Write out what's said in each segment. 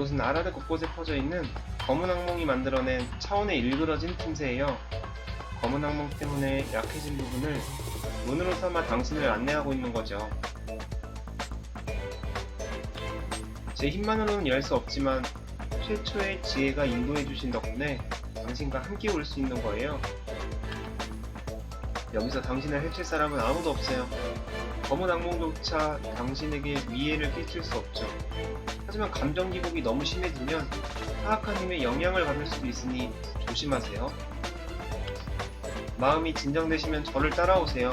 이곳은 아라드 곳곳에 퍼져 있는 검은 악몽이 만들어낸 차원의 일그러진 틈새예요. 검은 악몽 때문에 약해진 부분을 문으로 삼아 당신을 안내하고 있는 거죠. 제 힘만으로는 열 수 없지만 최초의 지혜가 인도해 주신 덕분에 당신과 함께 올 수 있는 거예요. 여기서 당신을 해칠 사람은 아무도 없어요. 검은 악몽조차 당신에게 위해를 끼칠 수 없죠. 하지만 감정 기복이 너무 심해지면 사악한 힘에 영향을 받을 수도 있으니 조심하세요. 마음이 진정되시면 저를 따라오세요.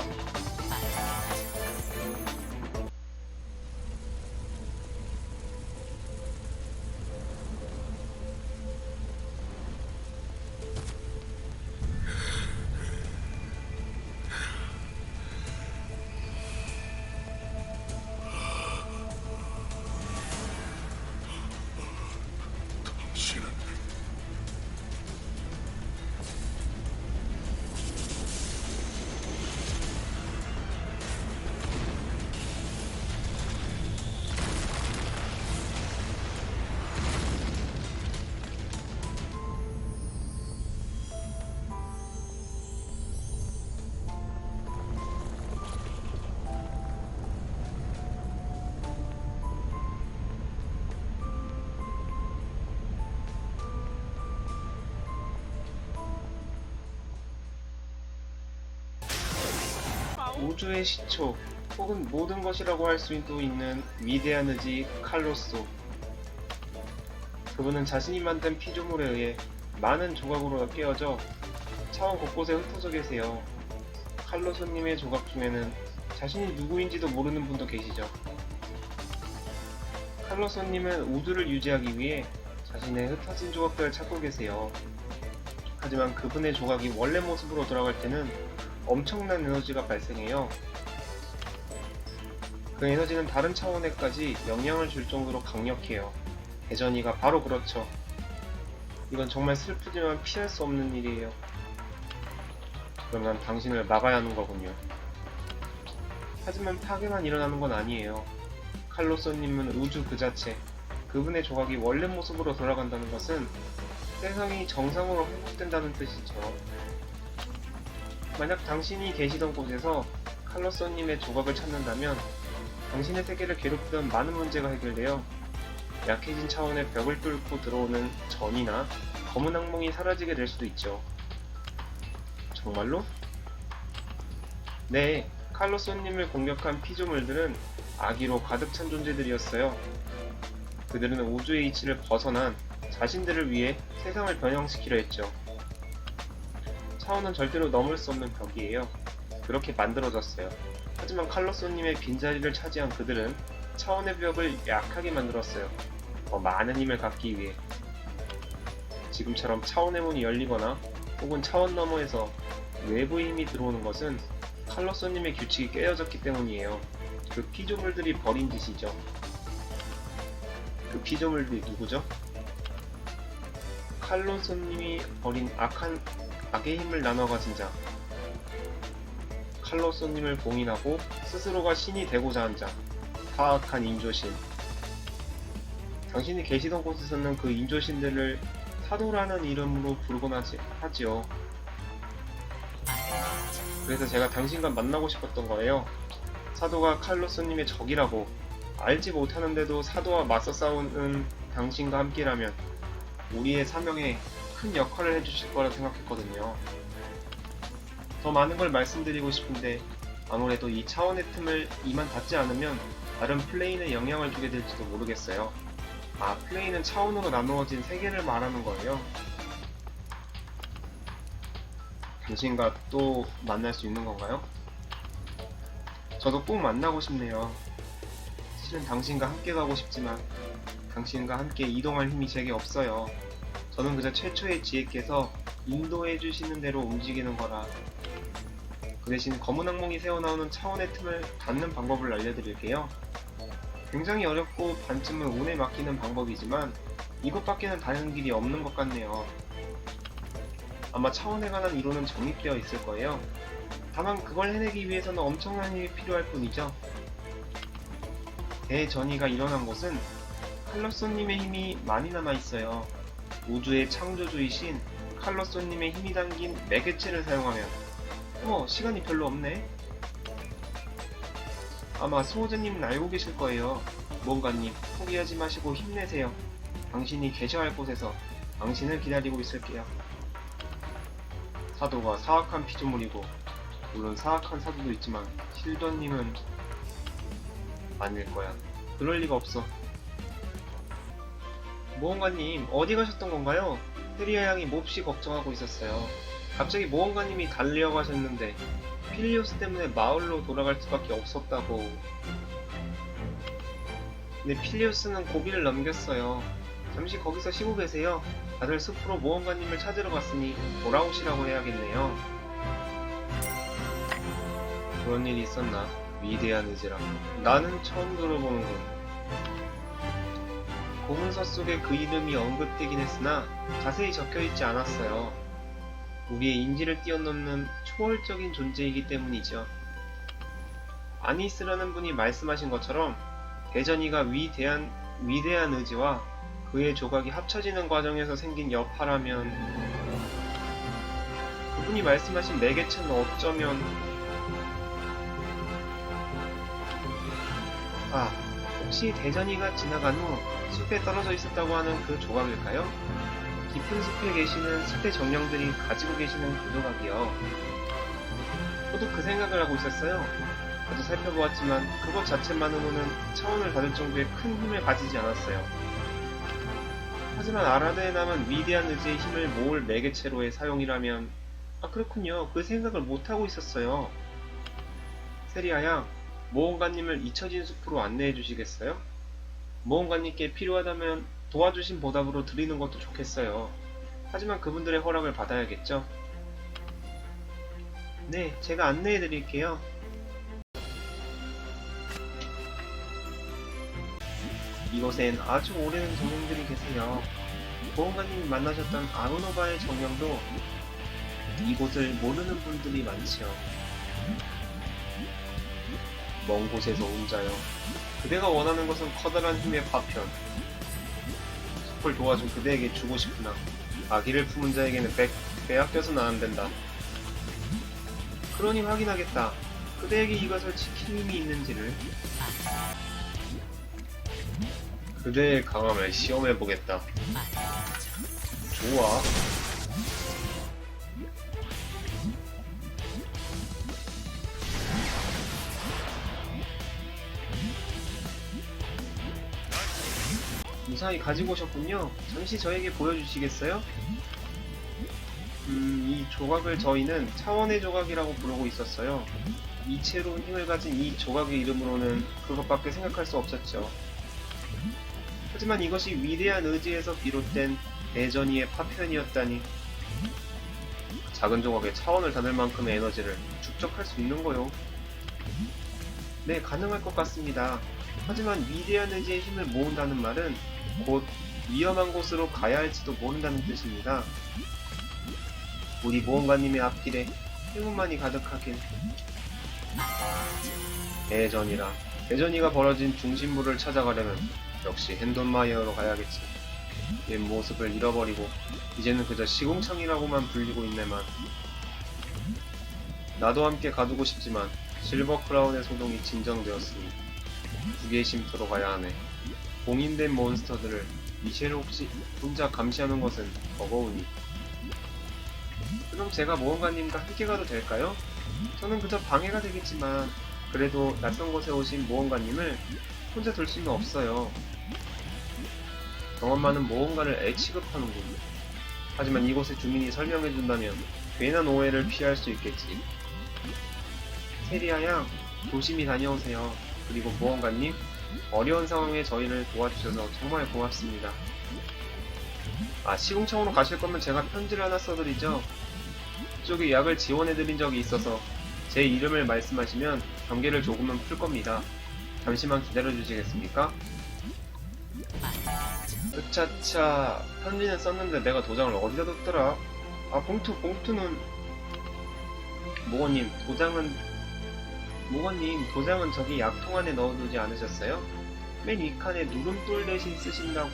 우주의 시초 혹은 모든 것이라고 할 수도 있는 위대한 의지 칼로소. 그분은 자신이 만든 피조물에 의해 많은 조각으로 깨어져 차원 곳곳에 흩어져 계세요. 칼로소님의 조각 중에는 자신이 누구인지도 모르는 분도 계시죠. 칼로소님은 우주를 유지하기 위해 자신의 흩어진 조각들을 찾고 계세요. 하지만 그분의 조각이 원래 모습으로 돌아갈 때는 엄청난 에너지가 발생해요. 그 에너지는 다른 차원에까지 영향을 줄 정도로 강력해요. 대전이가 바로 그렇죠. 이건 정말 슬프지만 피할 수 없는 일이에요. 그럼 난 당신을 막아야 하는 거군요. 하지만 파괴만 일어나는 건 아니에요. 칼로소님은 우주 그 자체, 그분의 조각이 원래 모습으로 돌아간다는 것은 세상이 정상으로 회복된다는 뜻이죠. 만약 당신이 계시던 곳에서 칼로소님의 조각을 찾는다면 당신의 세계를 괴롭히던 많은 문제가 해결되어 약해진 차원의 벽을 뚫고 들어오는 전이나 검은 악몽이 사라지게 될 수도 있죠. 정말로? 네, 칼로소님을 공격한 피조물들은 아기로 가득 찬 존재들이었어요. 그들은 우주의 이치를 벗어난 자신들을 위해 세상을 변형시키려 했죠. 차원은 절대로 넘을 수 없는 벽이에요. 그렇게 만들어졌어요. 하지만 칼로소님의 빈자리를 차지한 그들은 차원의 벽을 약하게 만들었어요. 더 많은 힘을 갖기 위해. 지금처럼 차원의 문이 열리거나 혹은 차원 너머에서 외부의 힘이 들어오는 것은 칼로소님의 규칙이 깨어졌기 때문이에요. 그 피조물들이 벌인 짓이죠. 그 피조물들이 누구죠? 칼로소님이 벌인 악한 악의 힘을 나눠 가진 자. 칼로소님을 봉인하고 스스로가 신이 되고자 한 자. 사악한 인조신. 당신이 계시던 곳에서는 그 인조신들을 사도라는 이름으로 부르곤 하지, 하지요. 그래서 제가 당신과 만나고 싶었던 거예요. 사도가 칼로스님의 적이라고 알지 못하는데도 사도와 맞서 싸우는 당신과 함께라면 우리의 사명에 큰 역할을 해주실 거라 생각했거든요. 더 많은 걸 말씀드리고 싶은데 아무래도 이 차원의 틈을 이만 닫지 않으면 다른 플레인에 영향을 주게 될지도 모르겠어요. 아, 플레인은 차원으로 나누어진 세계를 말하는 거예요. 당신과 또 만날 수 있는 건가요? 저도 꼭 만나고 싶네요. 실은 당신과 함께 가고 싶지만 당신과 함께 이동할 힘이 제게 없어요. 저는 그저 최초의 지혜께서 인도해 주시는 대로 움직이는 거라. 그 대신 검은 악몽이 새어나오는 차원의 틈을 닫는 방법을 알려드릴게요. 굉장히 어렵고 반쯤은 운에 맡기는 방법이지만 이것밖에는 다른 길이 없는 것 같네요. 아마 차원에 관한 이론은 정립되어 있을 거예요. 다만 그걸 해내기 위해서는 엄청난 힘이 필요할 뿐이죠. 대전이가 일어난 곳은 칼로소님의 힘이 많이 남아있어요. 우주의 창조주이신 칼로소님의 힘이 담긴 매개체를 사용하면 어머 시간이 별로 없네. 아마 수호자님은 알고 계실 거예요. 무언가님 포기하지 마시고 힘내세요. 당신이 계셔야 할 곳에서 당신을 기다리고 있을게요. 사도가 사악한 피조물이고 물론 사악한 사도도 있지만 실더님은 아닐 거야. 그럴 리가 없어. 모험가님 어디 가셨던 건가요? 테리아 양이 몹시 걱정하고 있었어요. 갑자기 모험가님이 달려가셨는데 필리오스 때문에 마을로 돌아갈 수밖에 없었다고. 근데 필리오스는 고비를 넘겼어요. 잠시 거기서 쉬고 계세요. 다들 숲으로 모험가님을 찾으러 갔으니 돌아오시라고 해야겠네요. 그런 일이 있었나? 위대한 의지라. 나는 처음 들어보는군. 고문서 속에 그 이름이 언급되긴 했으나 자세히 적혀 있지 않았어요. 우리의 인지를 뛰어넘는 초월적인 존재이기 때문이죠. 아니스라는 분이 말씀하신 것처럼 대전이가 위대한, 위대한 의지와 그의 조각이 합쳐지는 과정에서 생긴 여파라면 그분이 말씀하신 매개체는 어쩌면 아 혹시 대전이가 지나간 후 숲에 떨어져 있었다고 하는 그 조각일까요? 깊은 숲에 계시는 숲의 정령들이 가지고 계시는 그 조각이요. 저도 그 생각을 하고 있었어요. 저도 살펴보았지만 그것 자체만으로는 차원을 닫을 정도의 큰 힘을 가지지 않았어요. 하지만 아라드에 남은 위대한 의지의 힘을 모을 매개체로의 사용이라면 아 그렇군요. 그 생각을 못하고 있었어요. 세리아 양, 모험가님을 잊혀진 숲으로 안내해 주시겠어요? 모험가님께 필요하다면 도와주신 보답으로 드리는 것도 좋겠어요. 하지만 그분들의 허락을 받아야겠죠? 네, 제가 안내해 드릴게요. 이곳엔 아주 오래된 정령들이 계세요. 보험가님이 만나셨던 아르노바의 정령도 이곳을 모르는 분들이 많지요. 먼 곳에서 온 자여. 그대가 원하는 것은 커다란 힘의 파편. 숲을 도와준 그대에게 주고 싶으나 아기를 품은 자에게는 빼, 빼앗겨서는 안 된다. 그러니 확인하겠다. 그대에게 이것을 지킬 힘이 있는지를. 그대의 강함을 시험해보겠다. 좋아. 무사히 가지고 오셨군요. 잠시 저에게 보여주시겠어요? 음, 이 조각을 저희는 차원의 조각이라고 부르고 있었어요. 이체로운 힘을 가진 이 조각의 이름으로는 그것밖에 생각할 수 없었죠. 하지만 이것이 위대한 의지에서 비롯된 대전이의 파편이었다니. 작은 조각에 차원을 닫을 만큼의 에너지를 축적할 수 있는 거요. 네, 가능할 것 같습니다. 하지만 위대한 의지의 힘을 모은다는 말은 곧 위험한 곳으로 가야 할지도 모른다는 뜻입니다. 우리 모험가님의 앞길에 행운만이 가득하길. 대전이라. 대전이가 벌어진 중심부를 찾아가려면 역시 핸돈마이어로 가야겠지. 옛 모습을 잃어버리고 이제는 그저 시궁창이라고만 불리고 있네만. 나도 함께 가두고 싶지만 실버 크라운의 소동이 진정되었으니 북의 쉼터로 가야 하네. 봉인된 몬스터들을 미셸 혹시 혼자 감시하는 것은 버거우니. 그럼 제가 모험가님과 함께 가도 될까요? 저는 그저 방해가 되겠지만 그래도 낯선 곳에 오신 모험가님을 혼자 둘 수는 없어요. 경험 많은 모험가를 애 취급하는군. 하지만 이곳의 주민이 설명해준다면 괜한 오해를 피할 수 있겠지. 세리아 양, 조심히 다녀오세요. 그리고 모험가님, 어려운 상황에 저희를 도와주셔서 정말 고맙습니다. 아, 시공청으로 가실 거면 제가 편지를 하나 써드리죠. 그쪽에 약을 지원해드린 적이 있어서 제 이름을 말씀하시면 경계를 조금은 풀 겁니다. 잠시만 기다려주시겠습니까? 으차차 편지는 썼는데 내가 도장을 어디다 뒀더라? 아 봉투 봉투는 모건님 도장은 모건님 도장은 저기 약통 안에 넣어두지 않으셨어요? 맨 위칸에 누름돌 대신 쓰신다고.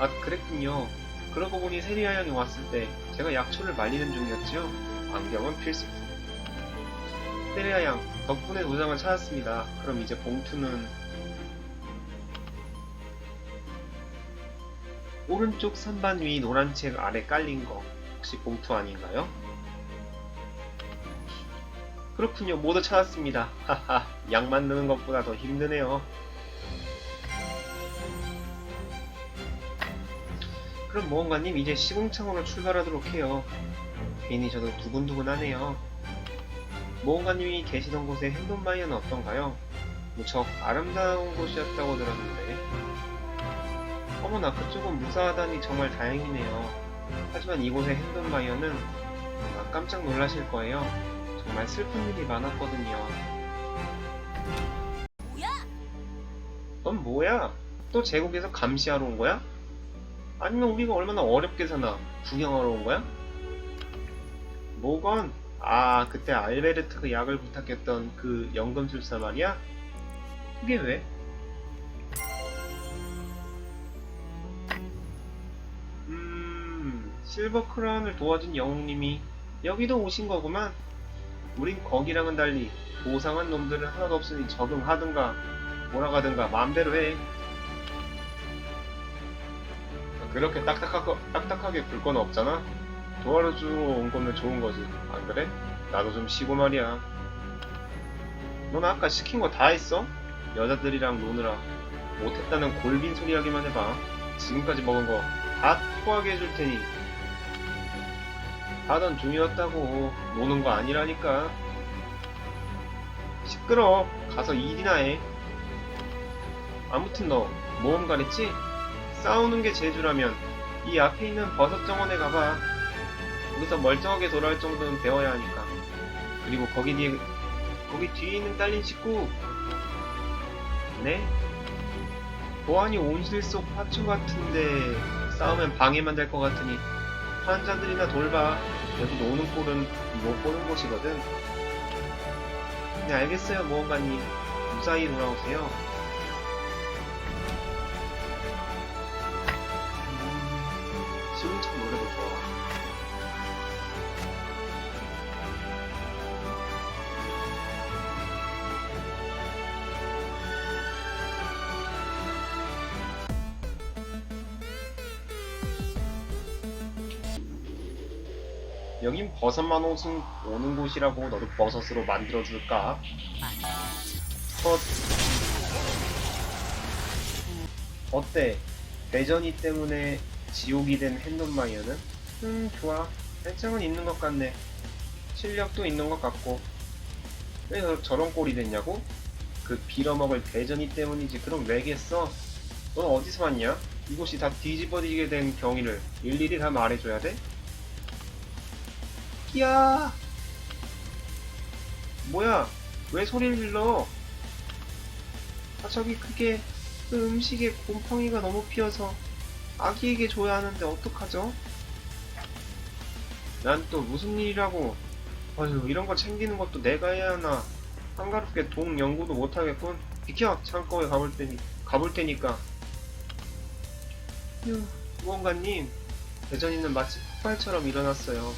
아, 그랬군요. 그러고 보니 세리아 양이 왔을 때 제가 약초를 말리는 중이었죠. 안경은 필수. 세리아 양, 덕분에 도장을 찾았습니다. 그럼 이제 봉투는 오른쪽 선반 위 노란 책 아래 깔린 거 혹시 봉투 아닌가요? 그렇군요. 모두 찾았습니다. 하하, 약 만드는 것보다 더 힘드네요. 그럼 모험가님 이제 시궁창으로 출발하도록 해요. 괜히 저도 두근두근하네요. 모험가님이 계시던 곳의 핸돈마이어는 어떤가요? 무척 아름다운 곳이었다고 들었는데 어머나 그쪽은 무사하다니 정말 다행이네요. 하지만 이곳의 핸돈마이어는 아마 깜짝 놀라실 거예요. 정말 슬픈 일이 많았거든요. 넌 뭐야? 또 제국에서 감시하러 온 거야? 아니면 우리가 얼마나 어렵게 사나 구경하러 온 거야? 뭐건 아 그때 알베르트 약을 부탁했던 그 연금술사 말이야? 그게 왜? 음 실버 크라운을 도와준 영웅님이 여기도 오신 거구만 우린 거기랑은 달리 고상한 놈들은 하나도 없으니 적응하든가 몰아가든가 마음대로 해 그렇게 딱딱하고, 딱딱하게 굴 건 없잖아? 도와주러 온 거면 좋은 거지. 안 그래? 나도 좀 쉬고 말이야. 넌 아까 시킨 거 다 했어? 여자들이랑 노느라. 못했다는 골빈 소리 하기만 해봐. 지금까지 먹은 거 다 토하게 해줄 테니. 하던 중이었다고. 노는 거 아니라니까. 시끄러. 가서 일이나 해. 아무튼 너 모험 가랬지? 싸우는 게 재주라면 이 앞에 있는 버섯 정원에 가봐. 거기서 멀쩡하게 돌아올 정도는 배워야 하니까. 그리고 거기 뒤에 거기 뒤에 있는 딸린 식구. 네? 보안이 온실 속 화초 같은데 싸우면 방해만 될 것 같으니 환자들이나 돌봐. 여기 노는 꼴은 못 보는 곳이거든. 네 알겠어요 모험가님. 무사히 돌아오세요. 여긴 버섯만 오는, 오는 곳이라고 너도 버섯으로 만들어줄까? 헛. 어때? 대전이 때문에 지옥이 된 핸돈마이어는? 음, 좋아. 단점은 있는 것 같네. 실력도 있는 것 같고. 왜 저- 저런 꼴이 됐냐고? 그 빌어먹을 대전이 때문이지. 그럼 왜겠어? 넌 어디서 왔냐? 이곳이 다 뒤집어지게 된 경위를 일일이 다 말해줘야 돼? 야! 뭐야? 왜 소리를 질러? 아, 저기 그게 그 음식에 곰팡이가 너무 피어서 아기에게 줘야 하는데 어떡하죠? 난 또 무슨 일이라고 어휴 이런 거 챙기는 것도 내가 해야 하나 한가롭게 동 연구도 못하겠군 비켜 창고에 가볼 테니 가볼 테니까 휴 무언가님 대전이는 마치 폭발처럼 일어났어요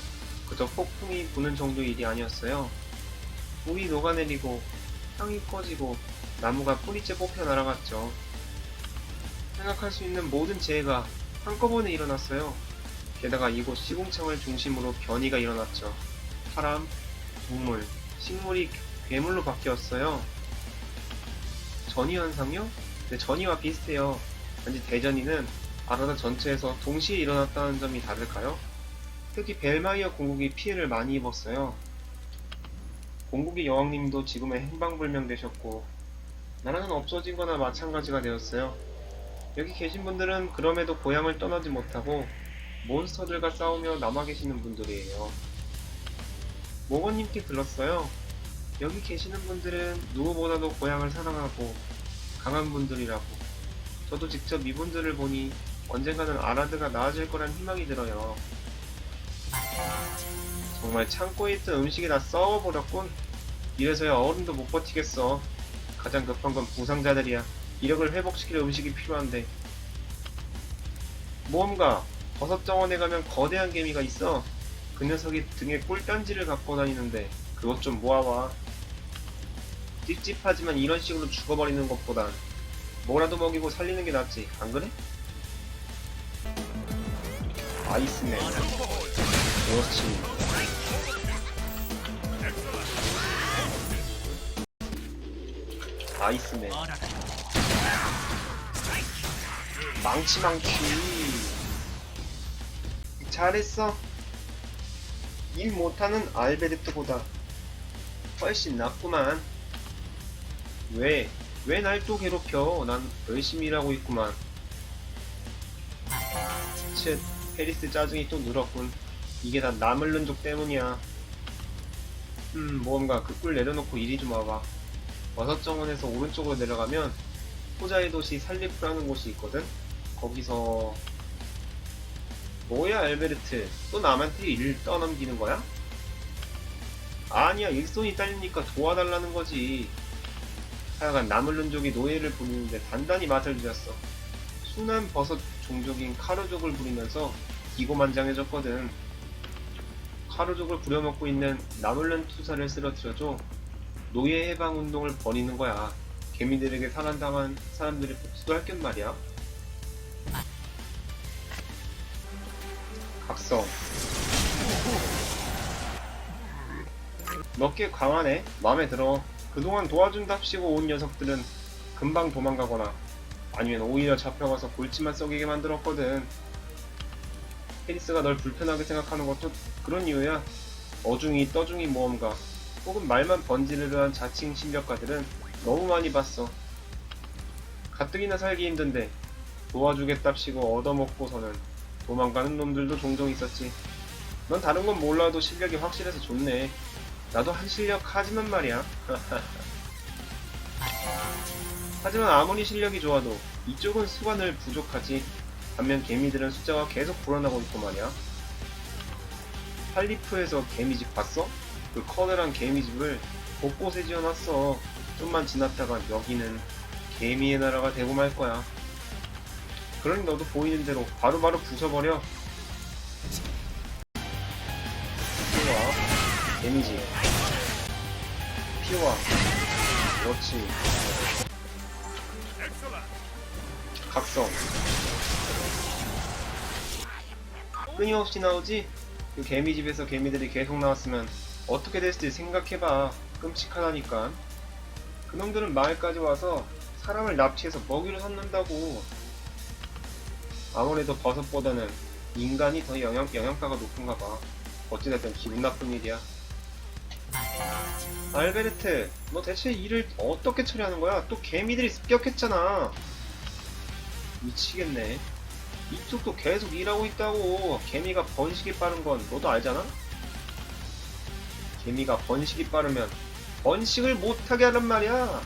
그저 폭풍이 부는 정도의 일이 아니었어요 물이 녹아내리고 향이 꺼지고 나무가 뿌리째 뽑혀 날아갔죠 생각할 수 있는 모든 재해가 한꺼번에 일어났어요. 게다가 이곳 시궁창을 중심으로 변이가 일어났죠. 사람, 동물, 식물이 괴물로 바뀌었어요. 전이 현상요? 네, 전이와 비슷해요. 단지 대전이는 아라다 전체에서 동시에 일어났다는 점이 다를까요? 특히 벨마이어 공국이 피해를 많이 입었어요. 공국의 여왕님도 지금의 행방불명 되셨고 나라는 없어진 거나 마찬가지가 되었어요. 여기 계신 분들은 그럼에도 고향을 떠나지 못하고 몬스터들과 싸우며 남아 계시는 분들이에요. 모건님께 들었어요. 여기 계시는 분들은 누구보다도 고향을 사랑하고 강한 분들이라고. 저도 직접 이분들을 보니 언젠가는 아라드가 나아질 거란 희망이 들어요. 정말 창고에 있던 음식이 다 썩어버렸군. 이래서야 어른도 못 버티겠어. 가장 급한 건 부상자들이야. 이력을 회복시킬 음식이 필요한데. 모험가, 버섯 정원에 가면 거대한 개미가 있어. 그 녀석이 등에 꿀단지를 갖고 다니는데 그것 좀 모아와. 찝찝하지만 이런 식으로 죽어버리는 것보단 뭐라도 먹이고 살리는 게 낫지. 안 그래? 아이스맨. 그렇지. 아이스맨. 망치 망치. 잘했어. 일 못하는 알베르트보다 훨씬 낫구만. 왜? 왜 날 또 괴롭혀? 난 열심히 일하고 있구만. 쳇, 페리스 짜증이 또 늘었군. 이게 다 나물른족 때문이야. 음, 뭔가 그 꿀 내려놓고 이리 좀 와봐. 버섯 정원에서 오른쪽으로 내려가면 호자의 도시 살리프라는 곳이 있거든? 거기서 뭐야 알베르트 또 남한테 일을 떠넘기는 거야? 아니야 일손이 딸리니까 도와달라는 거지 하여간 나물른족이 노예를 부리는데 단단히 맛을 들였어 순한 버섯 종족인 카르족을 부리면서 기고만장해졌거든 카르족을 부려먹고 있는 나물른 투사를 쓰러뜨려줘 노예 해방 운동을 벌이는 거야. 개미들에게 사랑당한 사람들의 복수도 할겸 말이야. 각성. 몇 개 강하네. 마음에 들어. 그동안 도와준답시고 온 녀석들은 금방 도망가거나 아니면 오히려 잡혀가서 골치만 썩이게 만들었거든. 페리스가 널 불편하게 생각하는 것도 그런 이유야. 어중이 떠중이 모험가 혹은 말만 번지르르 한 자칭 실력가들은 너무 많이 봤어. 가뜩이나 살기 힘든데 도와주겠답시고 얻어먹고서는 도망가는 놈들도 종종 있었지. 넌 다른 건 몰라도 실력이 확실해서 좋네. 나도 한 실력 하지만 말이야. 하지만 아무리 실력이 좋아도 이쪽은 늘 부족하지. 반면 개미들은 숫자가 계속 불어나고 있고 말이야. 할리프에서 개미집 봤어? 그 커다란 개미집을 곳곳에 지어놨어. 좀만 지났다가 여기는 개미의 나라가 되고 말 거야. 그러니 너도 보이는 대로 바로바로 부숴버려. 피와 개미집. 피와. 그렇지. 각성. 끊임없이 나오지? 그 개미집에서 개미들이 계속 나왔으면 어떻게 됐을지 생각해봐. 끔찍하다니까. 그놈들은 마을까지 와서 사람을 납치해서 먹이로 삼는다고. 아무래도 버섯보다는 인간이 더 영양, 영양가가 높은가 봐. 어찌됐든 기분 나쁜 일이야. 알베르트, 너 대체 일을 어떻게 처리하는 거야? 또 개미들이 습격했잖아. 미치겠네. 이쪽도 계속 일하고 있다고. 개미가 번식이 빠른 건 너도 알잖아? 개미가 번식이 빠르면 번식을 못하게 하란 말이야.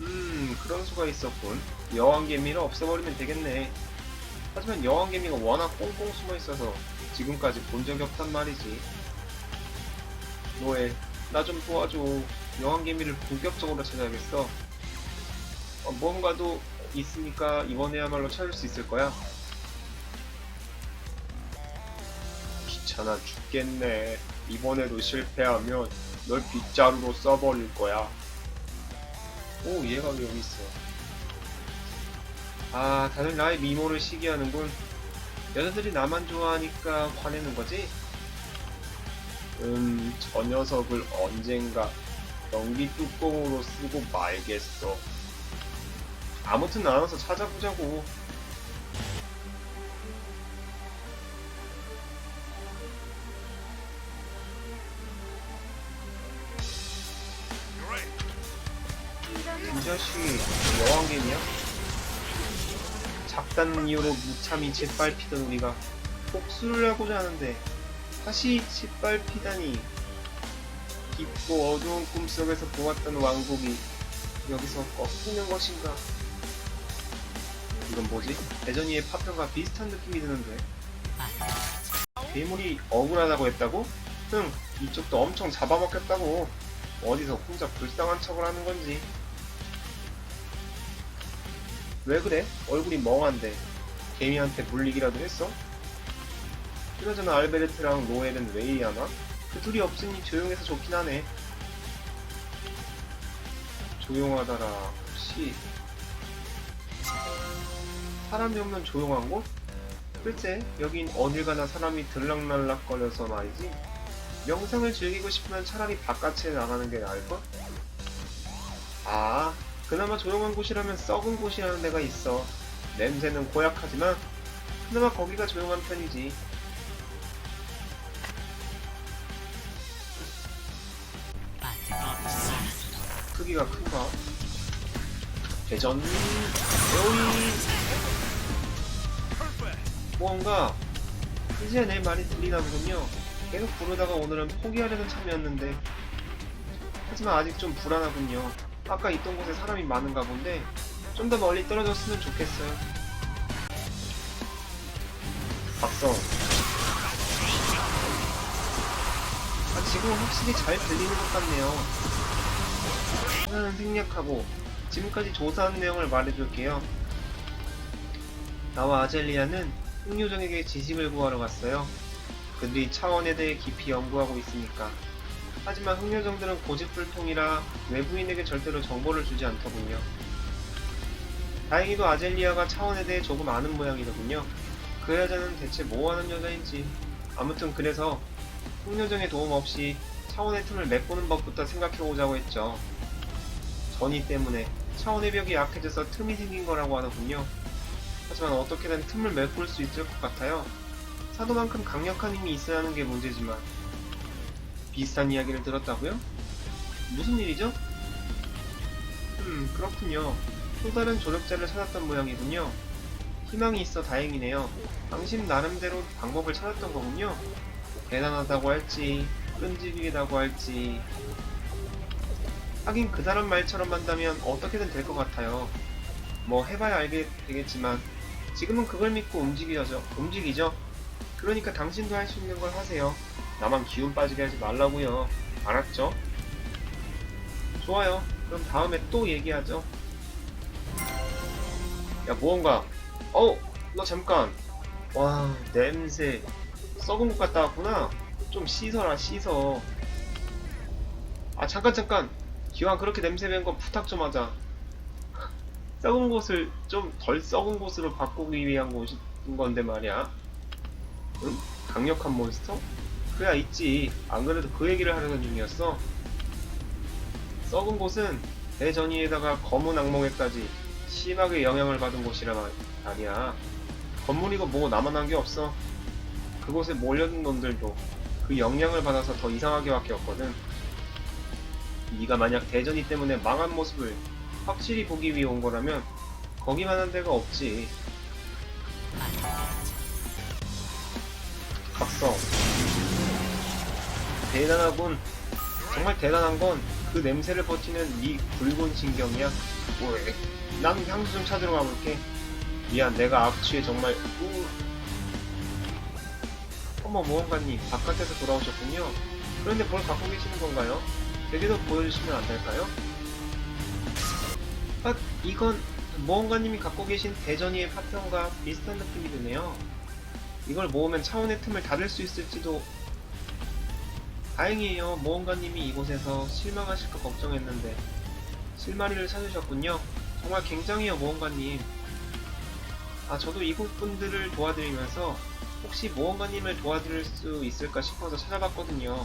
음, 그런 수가 있었군. 여왕개미를 없애버리면 되겠네. 하지만 여왕개미가 워낙 꽁꽁 숨어 있어서 지금까지 본 적이 없단 말이지. 노엘, 나좀 도와줘. 여왕개미를 본격적으로 찾아야겠어. 어, 뭔가도 있으니까 이번에야말로 찾을 수 있을 거야. 귀찮아 죽겠네. 이번에도 실패하면 널 빗자루로 써버릴 거야. 오, 얘가 왜 여기 있어? 아, 다들 나의 미모를 시기하는군. 여자들이 나만 좋아하니까 화내는 거지? 음, 저 녀석을 언젠가 전기 뚜껑으로 쓰고 말겠어. 아무튼 나눠서 찾아보자고. 이 자식이 여왕개미야? 작다는 이유로 무참히 짓밟히던 우리가 복수를 하고자 하는데 다시 짓밟히다니 깊고 어두운 꿈속에서 보았던 왕국이 여기서 꺾이는 것인가? 이건 뭐지? 대전이의 파편과 비슷한 느낌이 드는데 괴물이 억울하다고 했다고? 응, 이쪽도 엄청 잡아먹겠다고 어디서 혼자 불쌍한 척을 하는 건지. 왜 그래? 얼굴이 멍한데 개미한테 물리기라도 했어? 그나저나 알베르트랑 로엘은 왜 이리 하나? 그 둘이 없으니 조용해서 좋긴 하네. 조용하다라 혹시 사람이 없는 조용한 곳? 글쎄 여긴 어딜 가나 사람이 들락날락거려서 말이지 명상을 즐기고 싶으면 차라리 바깥에 나가는 게 나을걸? 아 그나마 조용한 곳이라면 썩은 곳이라는 데가 있어 냄새는 고약하지만 그나마 거기가 조용한 편이지 크기가 큰가? 대전 여기 뭔가 이제 내 말이 들리나 보군요. 계속 부르다가 오늘은 포기하려는 참이었는데. 하지만 아직 좀 불안하군요. 아까 있던 곳에 사람이 많은가 본데 좀 더 멀리 떨어졌으면 좋겠어요. 박성. 아, 지금은 확실히 잘 들리는 것 같네요. 하나는 생략하고 지금까지 조사한 내용을 말해줄게요. 나와 아젤리아는 흑요정에게 지식을 구하러 갔어요. 그들이 차원에 대해 깊이 연구하고 있으니까. 하지만 흑요정들은 고집불통이라 외부인에게 절대로 정보를 주지 않더군요. 다행히도 아젤리아가 차원에 대해 조금 아는 모양이더군요. 그 여자는 대체 뭐 하는 여자인지. 아무튼 그래서 흑요정의 도움 없이 차원의 틈을 메꾸는 법부터 생각해보자고 했죠. 전이 때문에 차원의 벽이 약해져서 틈이 생긴 거라고 하더군요. 하지만 어떻게든 틈을 메꿀 수 있을 것 같아요. 사도만큼 강력한 힘이 있어야 하는 게 문제지만 비슷한 이야기를 들었다고요? 무슨 일이죠? 음, 그렇군요. 또 다른 조력자를 찾았던 모양이군요. 희망이 있어 다행이네요. 당신 나름대로 방법을 찾았던 거군요. 대단하다고 할지, 끈질기다고 할지, 하긴 그 사람 말처럼 한다면 어떻게든 될 것 같아요. 뭐 해봐야 알게 되겠지만 지금은 그걸 믿고 움직이죠. 움직이죠. 그러니까 당신도 할 수 있는 걸 하세요. 나만 기운 빠지게 하지 말라고요. 알았죠? 좋아요. 그럼 다음에 또 얘기하죠. 야 무언가. 어우 너 잠깐. 와 냄새 썩은 것 같다 왔구나. 좀 씻어라 씻어. 아 잠깐 잠깐. 기왕 그렇게 냄새 배는 거 부탁 좀 하자. 썩은 곳을 좀 덜 썩은 곳으로 바꾸기 위한 곳인 건데 말이야. 응? 강력한 몬스터? 그야 있지. 안 그래도 그 얘기를 하려는 중이었어. 썩은 곳은 대전이에다가 검은 악몽에까지 심하게 영향을 받은 곳이라 말 아니야. 건물이고 뭐고 남아난 게 없어. 그곳에 몰려든 놈들도 그 영향을 받아서 더 이상하게 바뀌었거든. 네가 만약 대전이 때문에 망한 모습을 확실히 보기 위해 온 거라면 거기만한 데가 없지. 각성. 대단하군. 정말 대단한 건 그 냄새를 버티는 네 붉은 신경이야. 왜? 난 향수 좀 찾으러 가볼게. 미안, 내가 악취에 정말 우. 어머, 모험가님, 바깥에서 돌아오셨군요. 그런데 뭘 갖고 계시는 건가요? 제게도 보여주시면 안 될까요? 아, 이건 모험가님이 갖고 계신 대전이의 파편과 비슷한 느낌이 드네요. 이걸 모으면 차원의 틈을 닫을 수 있을지도 다행이에요. 모험가님이 이곳에서 실망하실까 걱정했는데 실마리를 찾으셨군요. 정말 굉장해요, 모험가님. 아, 저도 이곳 분들을 도와드리면서 혹시 모험가님을 도와드릴 수 있을까 싶어서 찾아봤거든요.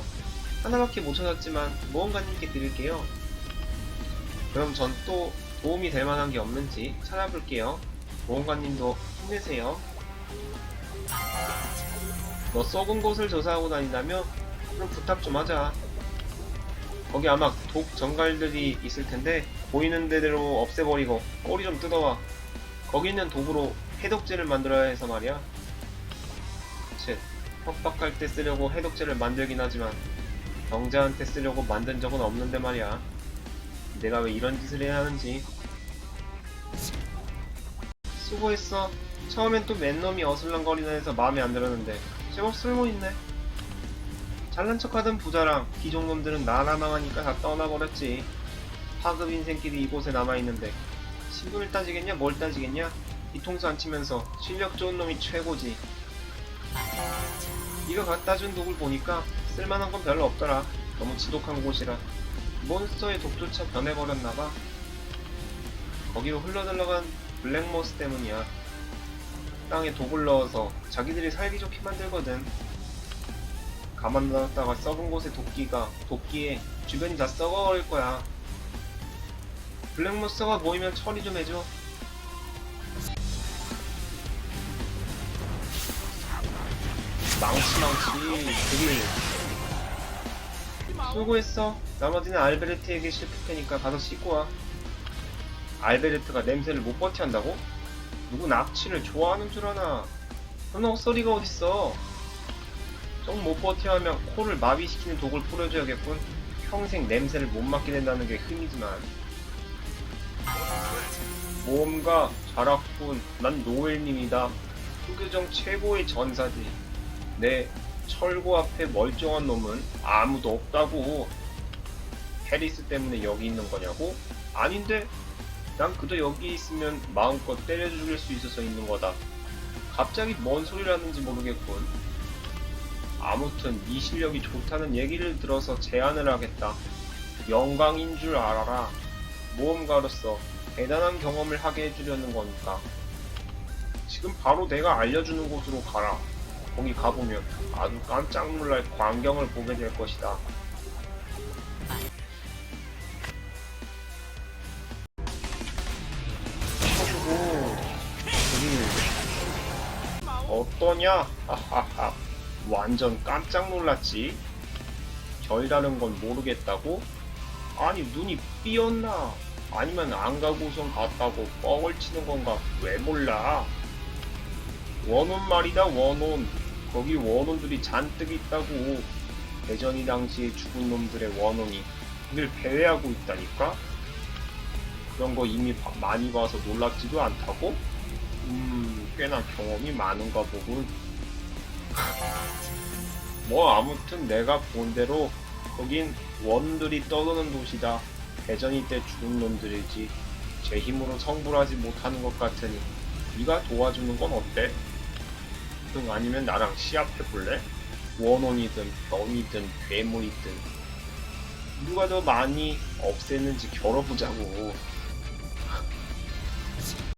하나밖에 못 찾았지만 모험가님께 드릴게요. 그럼 전또 도움이 될 만한 게 없는지 찾아볼게요. 모험가님도 힘내세요. 너 썩은 곳을 조사하고 다닌다며? 그럼 부탁 좀 하자. 거기 아마 독 정갈들이 있을 텐데 보이는 데대로 없애버리고 꼬리 좀 뜯어와. 거기 있는 독으로 해독제를 만들어야 해서 말이야. 쳇, 협박할 때 쓰려고 해독제를 만들긴 하지만 경자한테 쓰려고 만든 적은 없는데 말이야. 내가 왜 이런 짓을 해야 하는지. 수고했어. 처음엔 또 맨놈이 어슬렁거리나 해서 마음에 안 들었는데 제법 쓸모있네. 잘난 척하던 부자랑 귀족놈들은 나라 망하니까 다 떠나버렸지. 하급 인생끼리 이곳에 남아있는데 신분을 따지겠냐 뭘 따지겠냐 뒤통수 안 치면서 실력 좋은 놈이 최고지. 네가 갖다 준 독을 보니까 쓸만한 건 별로 없더라. 너무 지독한 곳이라 몬스터의 독조차 변해버렸나봐. 거기로 흘러들어간 블랙모스 때문이야. 땅에 독을 넣어서 자기들이 살기 좋게 만들거든. 가만 놔뒀다가 썩은 곳에 도끼가 도끼에 주변이 다 썩어버릴 거야. 블랙모스가 보이면 처리 좀 해줘. 망치 망치 그릴 수고했어. 나머지는 알베르트에게 실을 테니까 가서 씻고 와. 알베르트가 냄새를 못 버티한다고? 누구 납치를 좋아하는 줄 아나? 그런 헛소리가 어딨어? 좀 못 버텨 하면 코를 마비시키는 독을 뿌려줘야겠군. 평생 냄새를 못 맡게 된다는 게 흠이지만. 모험가 잘았군. 난 노엘님이다. 후교정 최고의 전사지. 내 철고 앞에 멀쩡한 놈은 아무도 없다고. 해리스 때문에 여기 있는 거냐고? 아닌데? 난 그저 여기 있으면 마음껏 때려 죽일 수 있어서 있는 거다. 갑자기 뭔 소리라는지 모르겠군. 아무튼 네 실력이 좋다는 얘기를 들어서 제안을 하겠다. 영광인 줄 알아라. 모험가로서 대단한 경험을 하게 해주려는 거니까. 지금 바로 내가 알려주는 곳으로 가라. 거기 가보면 아주 깜짝 놀랄 광경을 보게 될 것이다. 쳐주고, 그릴. 어떠냐? 하하하. 완전 깜짝 놀랐지? 별다른 건 모르겠다고? 아니, 눈이 삐었나? 아니면 안 가고선 갔다고 뻥을 치는 건가? 왜 몰라? 원혼 말이다, 원혼. 거기 원혼들이 잔뜩 있다고. 대전이 당시에 죽은 놈들의 원혼이 그걸 배회하고 있다니까? 그런 거 이미 봐- 많이 봐서 놀랍지도 않다고? 음, 꽤나 경험이 많은가 보군. 뭐 아무튼 내가 본 대로 거긴 원들이 떠도는 도시다. 대전이 때 죽은 놈들이지. 제 힘으로 성불하지 못하는 것 같으니 네가 도와주는 건 어때? 응 아니면 나랑 시합해볼래? 원혼이든 병이든 괴물이든 누가 더 많이 없앴는지 겨뤄보자고.